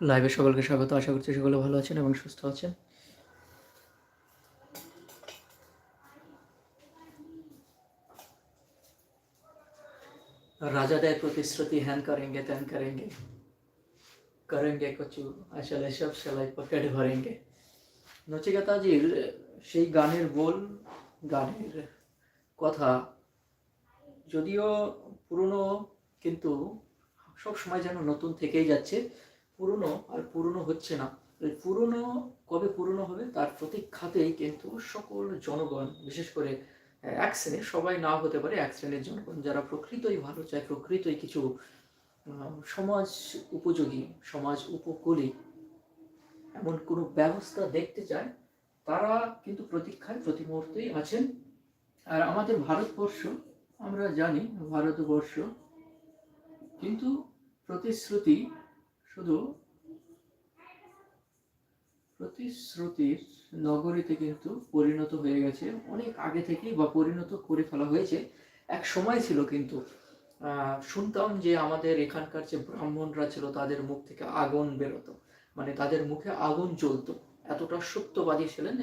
লাইভে সকলকে স্বাগত। আশা করছি সকলে ভালো আছেন এবং সুস্থ আছেন। রাজা দেয় প্রতিশ্রুতি, হ্যান করেঙ্গে, ত্যান করেঙ্গে। করেঙ্গে কচু আসলে সব সেলাই পকেট ভরেঙ্গে। নচিকেতাজির সেই গানের বোল, গানের কথা যদিও পুরনো, কিন্তু সব সময় যেন নতুন থেকেই যাচ্ছে। পুরনো আর পুরনো হচ্ছে না। পুরনো কবে পুরনো হবে তার প্রতীক্ষাতেই কিন্তু সকল জনগণ, বিশেষ করে এক শ্রেণির সবাই না হতে পারে, এক শ্রেণির জনগণ যারা প্রকৃতই ভালো চায়, প্রকৃতই কিছু সমাজ উপযোগী, সমাজ উপকূলী, এমন কোনো ব্যবস্থা দেখতে চায়, তারা কিন্তু প্রতীক্ষায়, প্রতি মুহূর্তেই আছেন। আর আমাদের ভারতবর্ষ, আমরা জানি, ভারতবর্ষ কিন্তু প্রতিশ্রুতি শুধু প্রতিশ্রুতির নগরীতে কিন্তু পরিণত হয়ে গেছে। অনেক আগে থেকেই বা পরিণত করে ফেলা হয়েছে। এক সময় ছিল কিন্তু শুনতাম যে আমাদের এখানকার যে ব্রাহ্মণরা ছিল তাদের মুখ থেকে আগুন বেরোতো। মানে তাদের মুখে আগুন জ্বলতো। এতটা সত্যবাদী ছিলেন,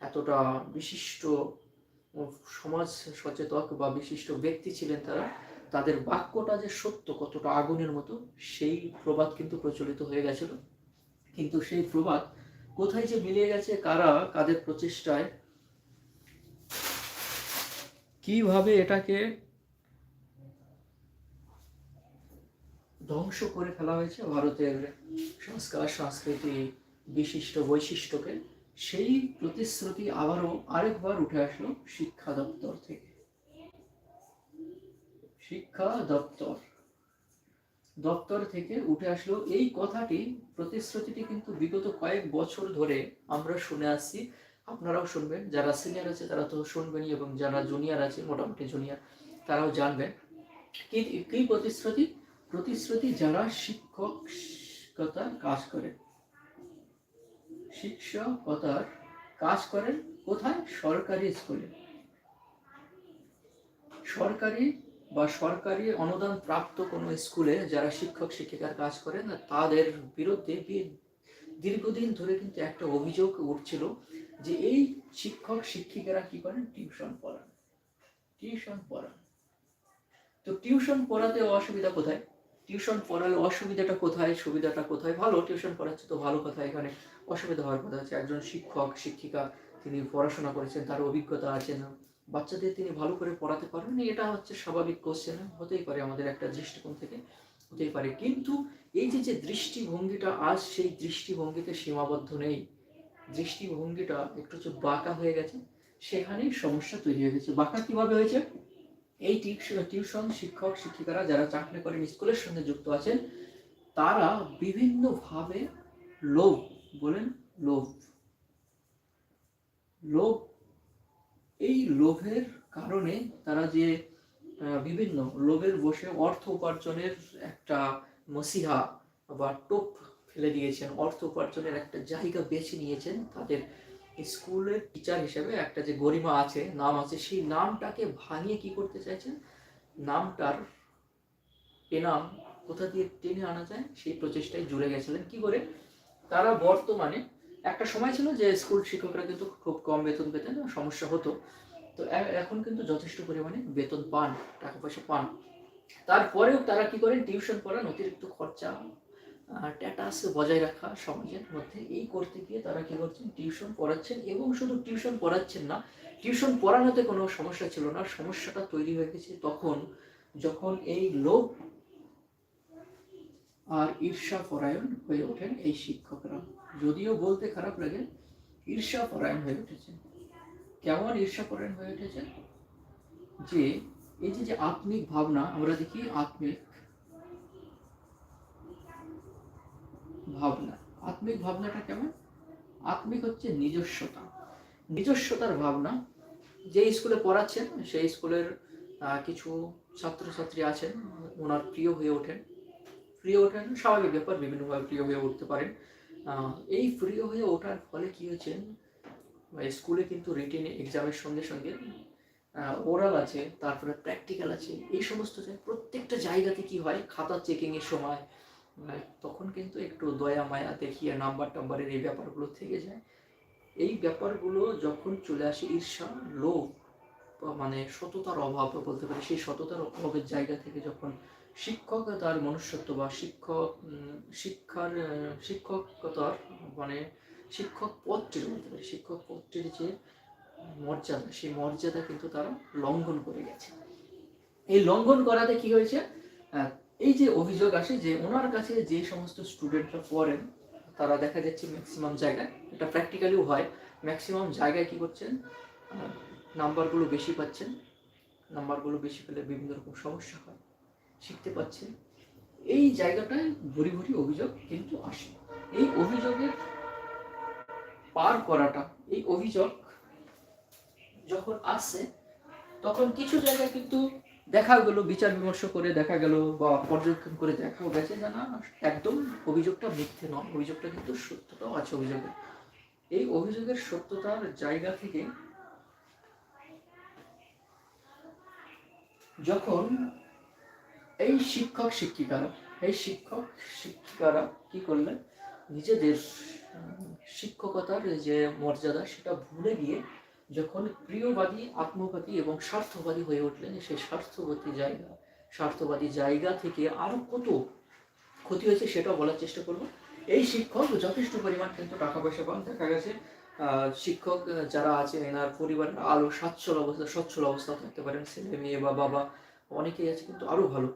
এতটা বিশিষ্ট সমাজ সচেতক বা বিশিষ্ট ব্যক্তি ছিলেন তারা। তাদের বাক্যটা যে সত্য, কতটা আগুনের মতো, সেই প্রবাদ কিন্তু প্রচলিত হয়ে গেছিল। কিন্তু সেই প্রবাদ কোথায় যে মিলিয়ে গেছে, কারা কাদের প্রচেষ্টায়, কীভাবে এটাকে ধ্বংস করে ফেলা হয়েছে, ভারতের সংস্কার সংস্কৃতি বিশিষ্ট বৈশিষ্ট্যকে, সেই প্রতিশ্রুতি আবারও আরেকবার উঠে আসলো শিক্ষা দপ্তর থেকে। শিক্ষা দপ্তর। দপ্তর থেকে উঠে আসলো এই কথাটি, প্রতিশ্রুতিটি কিন্তু বিগত কয়েক বছর ধরে আমরা শুনে আসছি। আপনারাও শুনবেন, যারা সিনিয়র আছে তারা তো শুনবেনই এবং যারা জুনিয়র আছে, মোটামুটি জুনিয়র তারাও জানবেন। কি কি প্রতিশ্রুতি? প্রতিশ্রুতি যারা শিক্ষকতার কাজ করে। শিক্ষকতার কাজ করেন কোথায়? সরকারি স্কুলে। সরকারি বা সরকারি অনুদান প্রাপ্ত কোনো স্কুলে যারা শিক্ষক, শিক্ষিকার কাজ করেন, তাদের বিরুদ্ধে দীর্ঘদিন ধরে কিন্তু একটা অভিযোগ উঠছিল যে এই শিক্ষক, শিক্ষিকারা কি করেন? টিউশন পড়ান। টিউশন পড়ান। তো টিউশন পড়াতে অসুবিধা কোথায়? টিউশন পড়ালে অসুবিধাটা কোথায়? সুবিধাটা কোথায়? ভালো, টিউশন পড়াচ্ছে তো ভালো কথা। এখানে অসুবিধা হওয়ার কথা আছে একজন শিক্ষক, শিক্ষিকা, তিনি পড়াশোনা করেছেন, তার অভিজ্ঞতা আছে না? বাচ্চাদের তিনি ভালো করে পড়াতে পারবেন এটা হচ্ছে স্বাভাবিক কোশ্চেন হতেই পারে আমাদের একটা দৃষ্টিকোণ থেকে, হতেই পারে। কিন্তু এই যে যে দৃষ্টিভঙ্গিটা, আজ সেই দৃষ্টিভঙ্গিতে সীমাবদ্ধ নেই। দৃষ্টিভঙ্গিটা একটু হচ্ছে বাঁকা হয়ে গেছে, সেখানেই সমস্যা তৈরি হয়ে গেছে। বাঁকা কীভাবে হয়েছে? এই টিউশন শিক্ষক, শিক্ষিকারা যারা চাকরি করেন, স্কুলের সঙ্গে যুক্ত আছেন, তারা বিভিন্নভাবে লোভ, বলেন লোভ। লোভ এই লোভের কারণে তারা যে বিভিন্ন লোভের বসে অর্থ উপার্জনের একটা মসিহা বা টোপ ফেলে দিয়েছেন, অর্থ উপার্জনের একটা জায়গা বেছে নিয়েছেন তাদের স্কুলের টিচার হিসেবে। একটা যে গরিমা আছে, নাম আছে, সেই নামটাকে ভাঙিয়ে কি করতে চাইছেন? নামটার এনাম কোথা দিয়ে টেনে আনা যায়? সেই প্রচেষ্টায় জুড়ে গেছিলেন। কি করে? তারা বর্তমানে একটা সময় ছিল যে স্কুল শিক্ষকরা কিন্তু খুব কম বেতন পেতেন সমস্যা হতো। তো এখন কিন্তু যথেষ্ট পরিমাণে বেতন পান, টাকা পয়সা পান। তারপরেও তারা কি করেন, টিউশন পড়ান, অতিরিক্ত খরচা ট্যাটাস বজায় রাখা সমাজের মধ্যে। এই করতে গিয়ে তারা কি করছেন, টিউশন পড়াচ্ছেন এবং শুধু টিউশন পড়াচ্ছেন না, টিউশন পড়ানোতে কোনো সমস্যা ছিল না। সমস্যাটা তৈরি হয়ে গেছে তখন যখন এই লোক আর ঈর্ষা পরায়ণ হয়ে ওঠেন এই শিক্ষকরা। যদিও বলতে খারাপ লাগে, ঈর্ষা পরায়ণ হয়ে উঠেছে। কেমন ঈর্ষা পরায়ণ হয়ে উঠেছে? যে এই যে যে আত্মিক ভাবনা, আমরা দেখি আত্মিক ভাবনা। আত্মিক ভাবনাটা কেমন? আত্মিক হচ্ছে নিজস্বতা। নিজস্বতার ভাবনা। যে স্কুলে পড়াচ্ছেন, সেই স্কুলের কিছু ছাত্রছাত্রী আছেন, ওনার প্রিয় হয়ে ওঠেন। প্রিয় ওঠেন, স্বাভাবিক ব্যাপার, বিভিন্নভাবে প্রিয় হয়ে উঠতে পারেন। এই প্রিয় হয়ে ওঠার ফলে কি হয়েছে? স্কুলে কিন্তু রিটেন এক্সামের সঙ্গে সঙ্গে ওরাল আছে, তারপরে প্র্যাকটিক্যাল আছে, এই সমস্ত প্রত্যেকটা জায়গাতে কি হয়? খাতা চেকিং এর সময় তখন কিন্তু একটু দয়া, মায়া দেখিয়ে নাম্বার টাম্বারের এই ব্যাপারগুলো থেকে যায়। এই ব্যাপারগুলো যখন চলে আসে ঈর্ষা, লোভ মানে সততার অভাব বলতে পারি, সেই সততার অভাবের জায়গা থেকে যখন শিক্ষক তার মনুষ্যত্ব বা শিক্ষক শিক্ষার শিক্ষকতার মানে শিক্ষক পদটির বলতে পারি শিক্ষক পদটির যে মর্যাদা, সেই মর্যাদা কিন্তু তারা লঙ্ঘন করে গেছে। এই লঙ্ঘন করাতে কি হয়েছে? এই যে অভিযোগ আসে যে ওনার কাছে যে সমস্ত স্টুডেন্টরা পড়েন, তারা দেখা যাচ্ছে ম্যাক্সিমাম জায়গায়, এটা প্র্যাকটিক্যালিও হয় ম্যাক্সিমাম জায়গায় কি করছেন? নাম্বারগুলো বেশি পাচ্ছেন নাম্বারগুলো বেশি পেলে বিভিন্ন রকম সমস্যা হয়। শিখতে পাচ্ছেন এই জায়গাটায় ভরি ভরি অভিযোগ কিন্তু আসে। এই অভিযোগের পার করাটা, এই অভিযোগ যখন আসে, তখন কিছু জায়গায় কিন্তু দেখা গেল, বিচার বিমর্শ করে দেখা গেল বা পর্যবেক্ষণ করে দেখাও গেছে যে না, একদম অভিযোগটা মিথ্যে নয়, অভিযোগটা কিন্তু সত্যতাও আছে অভিযোগে। এই অভিযোগের সত্যতার জায়গা থেকে যখন এই শিক্ষক শিক্ষিকারা, এই শিক্ষক শিক্ষিকারা কি করলেন? নিজেদের শিক্ষকতার যে মর্যাদা, সেটা ভুলে গিয়ে যখন প্রিয়বাদী আত্মবাদী এবং স্বার্থবাদী হয়ে উঠলেন, সেই স্বার্থবাদী জায়গা স্বার্থবাদী জায়গা থেকে আরও কত ক্ষতি হয়েছে সেটাও বলার চেষ্টা করব। এই শিক্ষক যথেষ্ট পরিমাণ কিন্তু টাকা পয়সা পান। দেখা গেছে শিক্ষক যারা আছে এনার পরিবারের আরও সচ্ছল অবস্থা সচ্ছল অবস্থা থাকতে পারেন ছেলে মেয়ে বা বাবা, অনেকেই আছে কিন্তু আরও ভালো।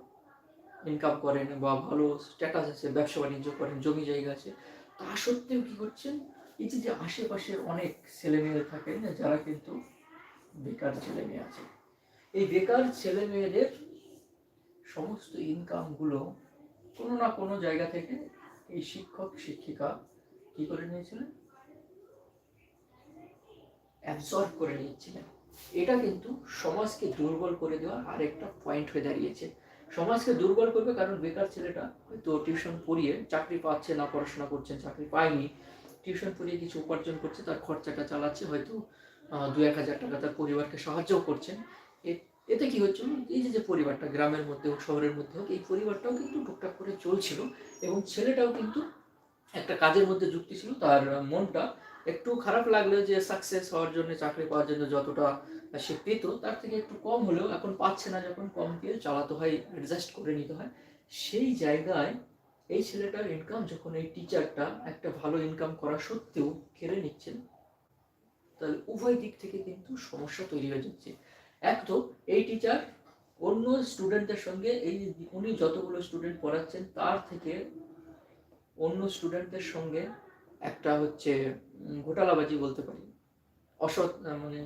ইনকাম করেন বা ভালো স্ট্যাটাস আছে, ব্যবসা বাণিজ্য করেন, জমি জায়গা আছে, তা সত্ত্বেও কি করছেন? এই যে আশেপাশে অনেক ছেলে মেয়ে থাকে, না, যারা কিন্তু বেকার ছেলে মেয়ে আছে। এই বেকার ছেলে মেয়েদের সমস্ত ইনকামগুলো কোনো না কোনো জায়গা থেকে এই শিক্ষক, শিক্ষিকা কি করে নিয়েছিলেন? অ্যাবজর্ব করে নিয়েছিলেন। এটা কিন্তু সমাজকে দুর্বল করে দেওয়ার আরেকটা পয়েন্ট হয়ে দাঁড়িয়েছে। সমাজকে দুর্বল করবে কারণ বেকার ছেলেটা হয়তো টিউশন পড়িয়ে চাকরি পাচ্ছে না, পড়াশোনা করছেন চাকরি পায়নি। টিউশন পড়িয়ে কিছু উপার্জন করছে, তার খরচাটা চালাচ্ছে, হয়তো দু এক হাজার টাকা তার পরিবারকে সাহায্যও করছেন এতে কি হচ্ছিল এই যে যে পরিবারটা, গ্রামের মধ্যে হোক, শহরের মধ্যে হোক, এই পরিবারটাও কিন্তু টুকটাক করে চলছিল এবং ছেলেটাও কিন্তু একটা কাজের মধ্যে যুক্তি ছিল। তার মনটা একটু খারাপ লাগলেও যে সাকসেস হওয়ার জন্য, চাকরি পাওয়ার জন্য যতটা সে পেত, তার থেকে একটু কম হলেও এখন পাচ্ছে না, যখন কম দিয়ে চালাতে হয় অ্যাডজাস্ট করে নিতে হয়। সেই জায়গায় এই ছেলেটার ইনকাম যখন এই টিচারটা একটা ভালো ইনকাম করা সত্ত্বেও কেড়ে নিচ্ছেন, তাহলে উভয় দিক থেকে কিন্তু সমস্যা তৈরি হয়ে যাচ্ছে। এক তো এই টিচার অন্য স্টুডেন্টদের সঙ্গে এই উনি যতগুলো স্টুডেন্ট পড়াচ্ছেন, তার থেকে অন্য স্টুডেন্টদের সঙ্গে একটা হচ্ছে ঘোটালাবাজি বলতে পারি। অসৎ মানে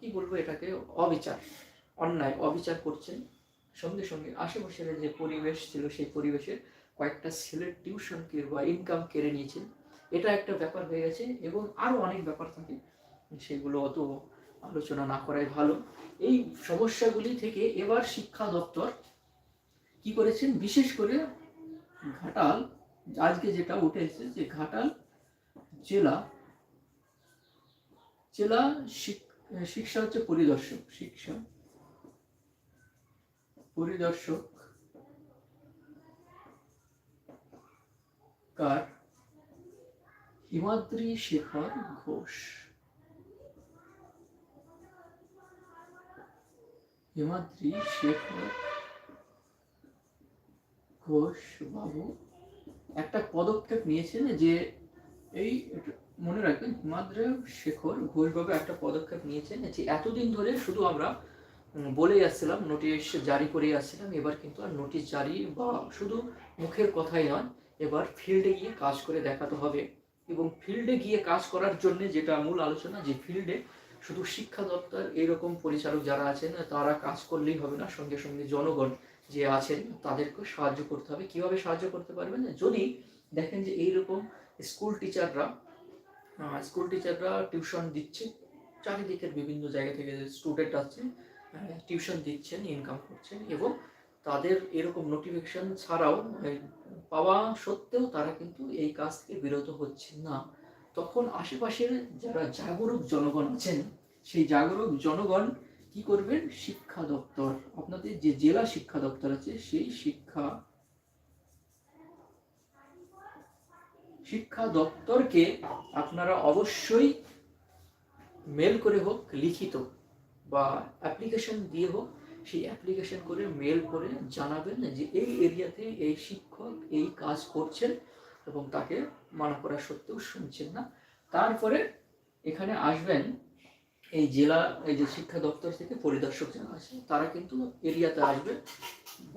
কি বলব এটাকে? অবিচার, অন্যায়, অবিচার করছেন। সঙ্গে সঙ্গে আশেপাশের যে পরিবেশ ছিল, সেই পরিবেশে কয়েকটা ছেলের টিউশন বা ইনকাম কেড়ে নিয়েছেন এটা একটা ব্যাপার হয়ে গেছে এবং আরও অনেক ব্যাপার থাকে। সেগুলো অত আলোচনা না করাই ভালো। এই সমস্যাগুলি থেকে এবার শিক্ষা দপ্তর কি করেছেন? বিশেষ করে ঘাটাল, আজকে যেটা উঠে এসেছে যে ঘাটাল জেলা জেলা শিক- শিক্ষা হচ্ছে পরিদর্শক, শিক্ষা। পরিদর্শক কার? হিমাদ্রি শেখর ঘোষ। হিমাদ্রি শেখর ঘোষ বাবু একটা পদক্ষেপ নিয়েছেন যে এই মনে রাখবেন হিমাদ্রি শেখর ঘোষবাবু একটা পদক্ষেপ নিয়েছেন যে এতদিন ধরে শুধু আমরা বলেই আসছিলাম, নোটিশ জারি করেই আসছিলাম, এবার কিন্তু আর নোটিশ জারি বা শুধু মুখের কথাই নয়, এবার ফিল্ডে গিয়ে কাজ করে দেখাতে হবে। এবং ফিল্ডে গিয়ে কাজ করার জন্য যেটা মূল আলোচনা, যে ফিল্ডে শুধু শিক্ষা দপ্তর এরকম পরিচালক যারা আছেন, তারা কাজ করলেই হবে না। সঙ্গে সঙ্গে জনগণ যে আছেন তাদেরকে সাহায্য করতে হবে। কীভাবে সাহায্য করতে পারবেন? যদি দেখেন যে এইরকম স্কুল টিচাররা স্কুল টিচাররা টিউশন দিচ্ছে। চারিদিকের বিভিন্ন জায়গা থেকে স্টুডেন্ট আছে টিউশন দিচ্ছেন ইনকাম করছেন এবং তাদের এরকম নোটিফিকেশন ছাড়াও পাওয়া সত্ত্বেও তারা কিন্তু এই কাজ থেকে বিরত হচ্ছে না। তখন আশেপাশের যারা জাগরুক জনগণ আছেন, সেই জাগরুক জনগণ কি করবেন? শিক্ষা দপ্তর। আপনাদের যে জেলা শিক্ষা দপ্তর আছে, সেই শিক্ষা শিক্ষা দপ্তরকে আপনারা অবশ্যই মেল করে হোক, লিখিত বা অ্যাপ্লিকেশন দিয়ে হোক, সেই অ্যাপ্লিকেশন করে মেল করে জানাবেন যে এই এরিয়াতে এই শিক্ষক এই কাজ করছেন এবং তাকে মানা করা সত্ত্বেও শুনছেন না। তারপরে এখানে আসবেন, এই জেলা, এই যে শিক্ষা দপ্তর থেকে পরিদর্শক যারা আছে, তারা কিন্তু এরিয়াতে আসবে।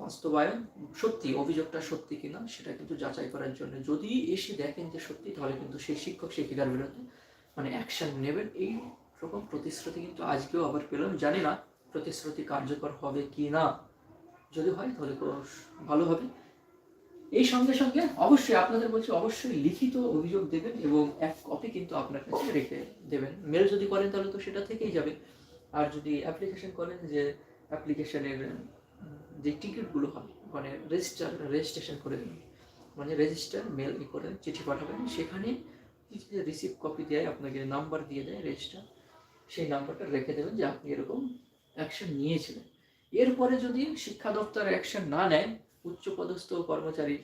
বাস্তবায়ন সত্যি, অভিযোগটা সত্যি কিনা সেটা কিন্তু যাচাই করার জন্য। যদি এসে দেখেন যে সত্যি, তাহলে কিন্তু সেই শিক্ষক শিক্ষিকার বিরুদ্ধে মানে অ্যাকশন নেবেন। এই রকম প্রতিশ্রুতি কিন্তু আজকেও আবার পেলাম। জানি না প্রতিশ্রুতি কার্যকর হবে কি না যদি হয়, তাহলে ভালো হবে। এই সঙ্গে সঙ্গে অবশ্যই আপনাদের বলছি, অবশ্যই লিখিত অভিযোগ দেবেন এবং এক কপি কিন্তু আপনার কাছে রেখে দেবেন। মেল যদি করেন, তাহলে তো সেটা থেকেই যাবে। আর যদি অ্যাপ্লিকেশন করেন যে অ্যাপ্লিকেশনের যে টিকিটগুলো হয় মানে রেজিস্টার রেজিস্ট্রেশন করে দেবেন মানে রেজিস্টার মেল ই করে চিঠি পাঠাবেন। সেখানে রিসিভ কপি দেয়, আপনাকে নাম্বার দিয়ে দেয় রেজিস্টার সেই নাম্বারটা রেখে দেবেন যে আপনি এরকম অ্যাকশন নিয়েছিলেন। এরপরে যদি শিক্ষা দপ্তর অ্যাকশন না নেয়, উচ্চপদস্থ কর্মচারী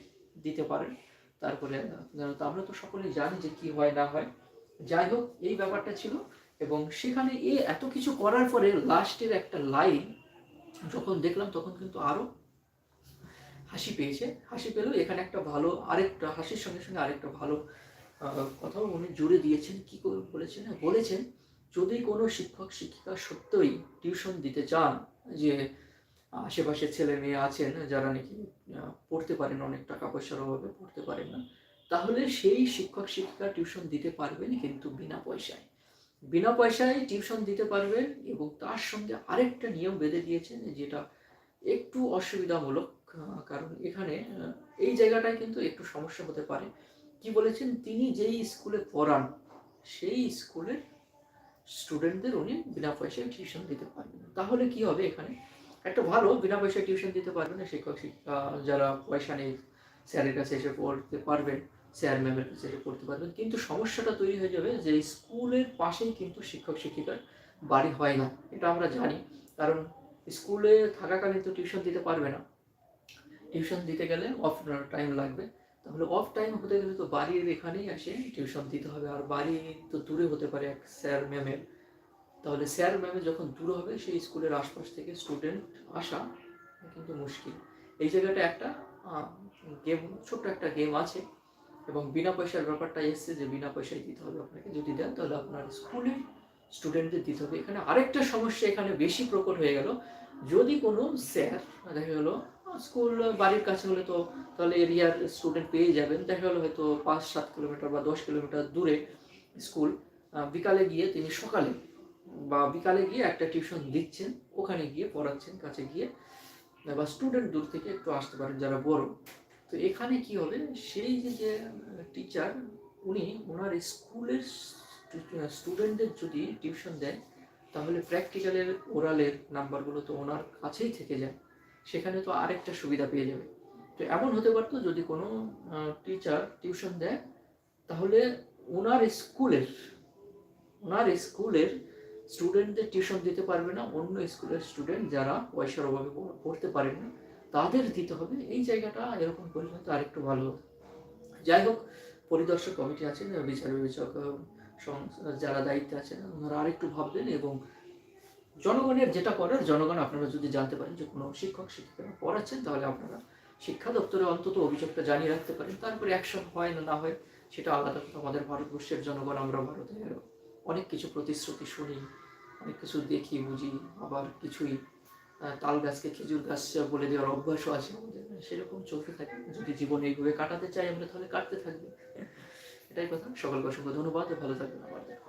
দিতে পারেন। তারপরে আমরা তো সকলেই জানি যে কি হয় না হয়। যাই হোক, এই ব্যাপারটা ছিল। এবং সেখানে এ এত কিছু করার পরে লাস্টের একটা লাইন যখন দেখলাম তখন কিন্তু আরও হাসি পেয়েছে। হাসি পেলেও এখানে একটা ভালো, আরেকটা হাসির সঙ্গে সঙ্গে আরেকটা ভালো কথাও উনি জুড়ে দিয়েছেন। কি করে বলেছেন? বলেছেন, যদি কোনো শিক্ষক, শিক্ষিকা সত্যই টিউশন দিতে চান, যে আশেপাশে ছেলে মেয়ে আছেন, যারা নাকি পড়তে পারেন, অনেক টাকা পয়সার অভাবে পড়তে পারেন না, তাহলে সেই শিক্ষক, শিক্ষিকা টিউশন দিতে পারবেন কিন্তু বিনা পয়সায়। বিনা পয়সায় টিউশন দিতে পারবেন এবং তার সঙ্গে আরেকটা নিয়ম বেঁধে দিয়েছেন যেটা একটু অসুবিধামূলক কারণ এখানে এই জায়গাটায় কিন্তু একটু সমস্যা হতে পারে। কি বলেছেন? তিনি যেই স্কুলে পড়ান, সেই স্কুলের স্টুডেন্টদের উনি বিনা পয়সায় টিউশন দিতে পারবেন। তাহলে কি হবে এখানে? একটা ভালো বিনা পয়সায় টিউশন দিতে পারবেন শিক্ষক শিক্ষিকা যারা পয়সা নেই স্যারের কাছে এসে পড়তে পারবেন। স্যার ম্যামের কাছে এসে পড়তে পারবেন। কিন্তু সমস্যাটা তৈরি হয়ে যাবে যে স্কুলের পাশেই কিন্তু শিক্ষক, শিক্ষিকার বাড়ি হয় না। এটা আমরা জানি। কারণ স্কুলে থাকাকালীন তো টিউশন দিতে পারবে না। টিউশন দিতে গেলে অফ টাইম লাগবে। তাহলে অফ টাইম হতে গেলে তো বাড়ির এখানেই আসে, টিউশন দিতে হবে। আর বাড়ি তো দূরে হতে পারে এক স্যার ম্যামের তাহলে স্যার ম্যামের যখন দূর হবে, সেই স্কুলের আশপাশ থেকে স্টুডেন্ট আসা কিন্তু মুশকিল। এই জায়গাটা একটা গেম ছোট্ট একটা গেম আছে। এবং বিনা পয়সার ব্যাপারটা এসছে যে বিনা পয়সায় দিতে হবে আপনাকে। যদি দেন তাহলে আপনার স্কুলের স্টুডেন্টদের দিতে হবে। এখানে আরেকটা সমস্যা এখানে বেশি প্রকট হয়ে গেল। যদি কোনো স্যার, দেখা গেলো স্কুল বাড়ির কাছে হলে তো তাহলে এরিয়ার স্টুডেন্ট পেয়ে যাবেন। দেখা গেলো হয়তো পাঁচ সাত কিলোমিটার বা দশ কিলোমিটার দূরে স্কুল বিকালে গিয়ে তিনি সকালে বা বিকালে গিয়ে একটা টিউশন দিচ্ছেন, ওখানে গিয়ে পড়াচ্ছেন, কাছে গিয়ে, বা স্টুডেন্ট দূর থেকে একটু আসতে পারেন যারা বড়। তো এখানে কি হবে? সেই যে যে টিচার উনি ওনার স্কুলের স্টুডেন্টদের যদি টিউশন দেন তাহলে প্র্যাকটিক্যালের ওরালের নাম্বারগুলো তো ওনার কাছেই থেকে যায়। সেখানে তো আরেকটা সুবিধা পেয়ে যাবে। তো এমন হতে পারতো যদি কোনো টিচার টিউশন দেয়, তাহলে ওনার স্কুলের ওনার স্কুলের স্টুডেন্টদের টিউশন দিতে পারবে না। অন্য স্কুলের স্টুডেন্ট যারা পয়সার অভাবে পড়তে পারেন না। তাদের দিতে হবে। এই জায়গাটা এরকম করলে হয়তো আরেকটু ভালো। যাই হোক, পরিদর্শক কমিটি আছেন, বিচার বিবেচক যারা দায়িত্বে আছেন, ওনারা আরেকটু ভাববেন এবং জনগণের যেটা করার, জনগণ আপনারা যদি জানতে পারেন যে কোনো শিক্ষক, শিক্ষিকারা পড়াচ্ছেন, তাহলে আপনারা শিক্ষা দপ্তরে অন্তত অভিযোগটা জানিয়ে রাখতে পারেন। তারপরে অ্যাকশন হয় না না হয়, সেটা আলাদা কথা। আমাদের ভারতবর্ষের জনগণ, আমরা ভারতে অনেক কিছু প্রতিশ্রুতি শুনি, অনেক কিছু দেখি, বুঝি, আবার কিছুই তাল গাছকে খেজুর গাছ বলে দেওয়ার অভ্যাসও আছে আমাদের। সেরকম চলতে থাকে। যদি জীবন এইভাবে কাটাতে চাই, আমরা তাহলে কাটতে থাকবে। এটাই কথা। সকলকে অসংখ্য ধন্যবাদ। ভালো থাকবেন। আবার দেখা।